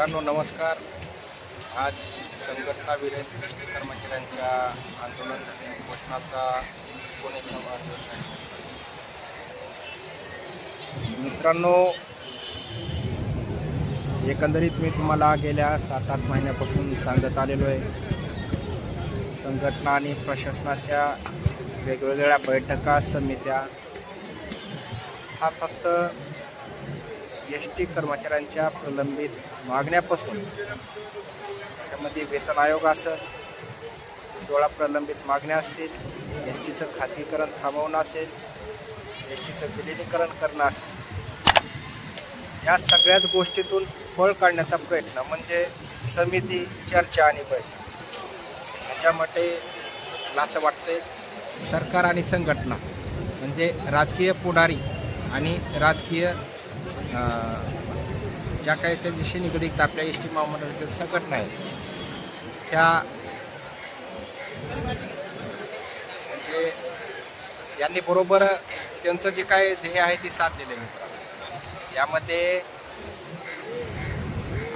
मित्रांनो नमस्कार. आज संघटना विरहित कर्मचाऱ्यांच्या आंदोलन घोषणाचा पुणे सहा दिवस आहे. मित्रांनो एकंदरीत मी तुम्हाला गेल्या सात आठ महिन्यापासून सांगत आलेलो आहे. संघटना आणि प्रशासनाच्या वेगवेगळ्या बैठका समित्या हा फक्त एस टी कर्मचाऱ्यांच्या प्रलंबित मागण्यापासून त्याच्यामध्ये वेतन आयोग असेल सोळा प्रलंबित मागण्या असतील एस टीचं खाजगीकरण थांबवणं असेल एस टीचं विलिनीकरण करणं असेल. या सगळ्याच गोष्टीतून फळ काढण्याचा प्रयत्न म्हणजे समिती चर्चा आणि बैठक. ह्याच्यामध्ये मला असं वाटते सरकार आणि संघटना म्हणजे राजकीय पुढारी आणि राजकीय ज्या काही त्या त्याच्याशी निगडीत आपल्या एस टी महामंडळाच्या संघटना आहेत त्या म्हणजे यांनी बरोबर त्यांचं जे काय ध्येय आहे ते साधलेलं आहे मित्रांनो. यामध्ये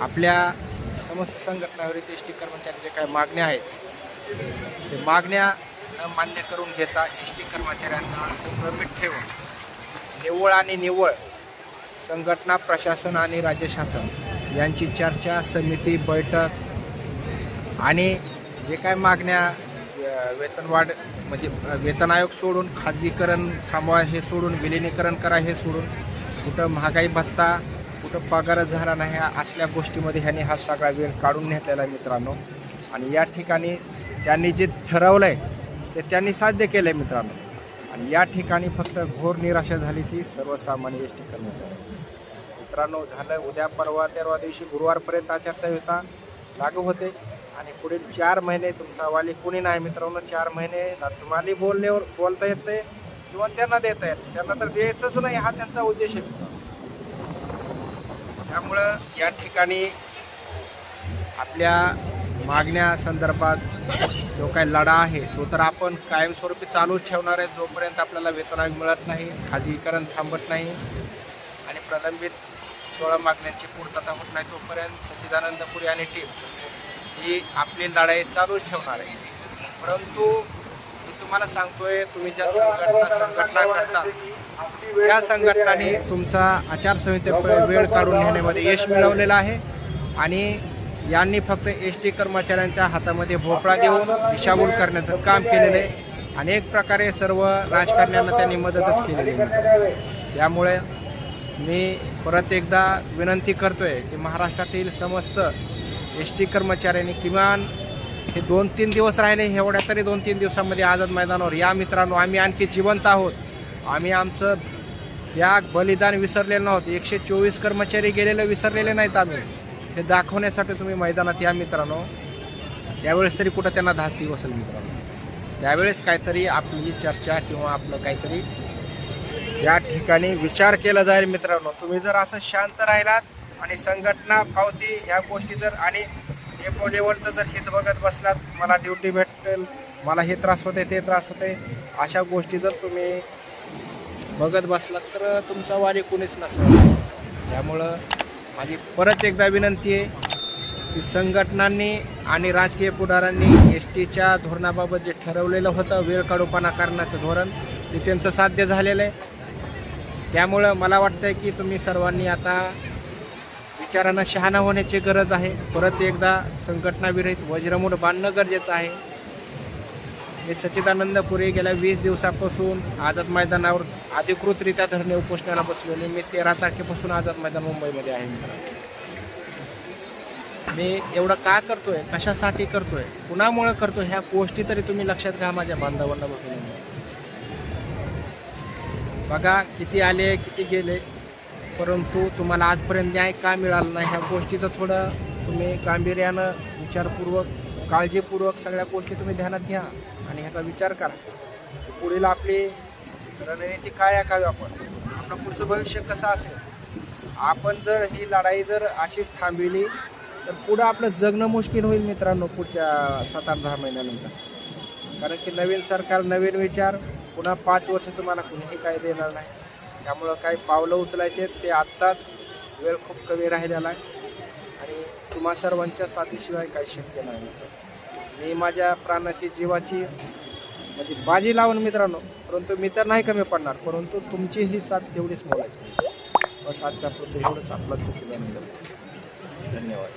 आपल्या समस्त संघटनावरील एस टी कर्मचारी जे काही मागण्या आहेत ते मागण्या न मान्य करून घेता एस टी कर्मचाऱ्यांना संभ्रमित ठेवून निव्वळ आणि निव्वळ संघटना प्रशासन आणि राज्य शासन यांची चर्चा समिती बैठक आणि जे काय मागण्या वेतनवाढ म्हणजे वेतन आयोग सोडून खाजगीकरण थांबवा हे सोडून विलिनीकरण करा हे सोडून कुठं महागाई भत्ता कुठं पगारच झाला नाही असल्या गोष्टीमध्ये ह्यांनी हा सगळा वेळ काढून घेतलेला आहे मित्रांनो. आणि या ठिकाणी त्यांनी जे ठरवलं आहे ते त्यांनी साध्य केलं आहे मित्रांनो. आणि या ठिकाणी फक्त घोर निराशा झाली ती सर्वसामान्य एस टी कर्मचारी. मित्रांनो झालं उद्या परवा तेरवा दिवशी गुरुवारपर्यंत आचारसंहिता लागू होते आणि पुढील चार महिने तुमचा वाली कुणी नाही मित्रांनो चार महिने ना तुम्हाला बोलण्यावर बोलता येत नाही किंवा त्यांना देता येत त्यांना तर द्यायचंच नाही हा त्यांचा उद्देश आहे. त्यामुळं या ठिकाणी आपल्या मागण्या संदर्भात जो काही लढा आहे तो तर आपण कायमस्वरूपी चालूच ठेवणार आहे. जोपर्यंत आपल्याला वेतन मिळत नाही खाजगीकरण थांबत नाही आणि प्रलंबित सोळा मागण्यांची पूर्तता होत नाही तोपर्यंत सच्चिदानंद पुरी आणि टीम ही आपली लढाई चालूच ठेवणार आहे. परंतु मी तुम्हाला सांगतोय तुम्ही ज्या संघटना संघटना करता त्या संघटनाने तुमचा आचारसंहिते वेळ काढून घेण्यामध्ये यश मिळवलेलं आहे आणि यांनी फक्त एस टी कर्मचाऱ्यांच्या हातामध्ये भोपळा देऊन दिशाभूल करण्याचं काम केलेलं आहे. अनेक प्रकारे सर्व राजकारण्यांना त्यांनी मदतच केलेली आहे. त्यामुळे मी परत एकदा विनंती करतोय की महाराष्ट्रातील समस्त एस टी कर्मचाऱ्यांनी किमान हे दोन तीन दिवस राहिले एवढ्या तरी दोन तीन दिवसामध्ये आझाद मैदानावर. या मित्रांनो आम्ही आणखी जिवंत आहोत. आम्ही आमचं त्याग बलिदान विसरलेलं नव्हतं एकशे चोवीस कर्मचारी गेलेले विसरलेले नाहीत आम्ही. हे दाखवण्यासाठी तुम्ही मैदानात या मित्रांनो. त्यावेळेस तरी कुठं त्यांना धास्ती बसेल मित्रांनो. त्यावेळेस काहीतरी आपली चर्चा किंवा आपलं काहीतरी या ठिकाणी विचार केला जाईल मित्रांनो. तुम्ही जर असं शांत राहिलात आणि संघटना पावती ह्या गोष्टी जर आणि डेपो लेवलचं जर हित बघत बसलात मला ड्युटी भेटेल मला हे त्रास होते ते त्रास होते अशा गोष्टी जर तुम्ही बघत बसलात तर तुमचा वारी कुणीच नसेल त्यामुळं माझी परत एकदा विनंती आहे की संघटनांनी आणि राजकीय पुढाऱ्यांनी एस टीच्या धोरणाबाबत जे ठरवलेलं होतं वेळ काढूपणा करण्याचं धोरण ते त्यांचं साध्य झालेलं आहे. त्यामुळं मला वाटतं की तुम्ही सर्वांनी आता विचारानं शहाणा होण्याची गरज आहे. परत एकदा संघटनाविरहित वज्रमूठ बांधणं गरजेचं आहे. मी सच्चिदानंद पुरे गेल्या वीस दिवसापासून आझाद मैदानावर अधिकृतरित्या धरणे उपोषणाला बसलेले मी तेरा तारखेपासून आझाद मैदान मुंबईमध्ये आहे मित्रांनो. मी एवढं का करतोय? कशासाठी करतोय? कुणामुळं करतो ह्या गोष्टी तरी तुम्ही लक्षात घ्या माझ्या बांधवांना बघून. बघा किती आले किती गेले परंतु तुम्हाला आजपर्यंत न्याय का मिळाला नाही? ह्या गोष्टीचं थोडं तुम्ही गांभीर्यानं विचारपूर्वक काळजीपूर्वक सगळ्या गोष्टी तुम्ही ध्यानात घ्या. आणि ह्याचा विचार करा. पुढील आपली रणनीती काय आखावी आपण? आपलं पुढचं भविष्य कसं असेल? आपण जर ही लढाई जर अशीच थांबविली तर पुढं आपलं जगणं मुश्किल होईल मित्रांनो पुढच्या सात आठ दहा महिन्यानंतर. कारण की नवीन सरकार नवीन विचार पुन्हा पाच वर्ष तुम्हाला कुणीही काय देणार नाही. त्यामुळं काही पावलं उचलायचे ते आत्ताच वेळ खूप कमी राहिलेला आहे. आणि तुम्हा सर्वांच्या साथीशिवाय काही शक्य नाही. मित्र मी माझ्या प्राणाची जीवाची म्हणजे बाजी लावून मित्रांनो परंतु मी तर नाही कमी पडणार परंतु तुमची ही साथ तेवढीच मोलायची. बस आजच्या पुरते एवढंच. आपला सचिवान धन्यवाद.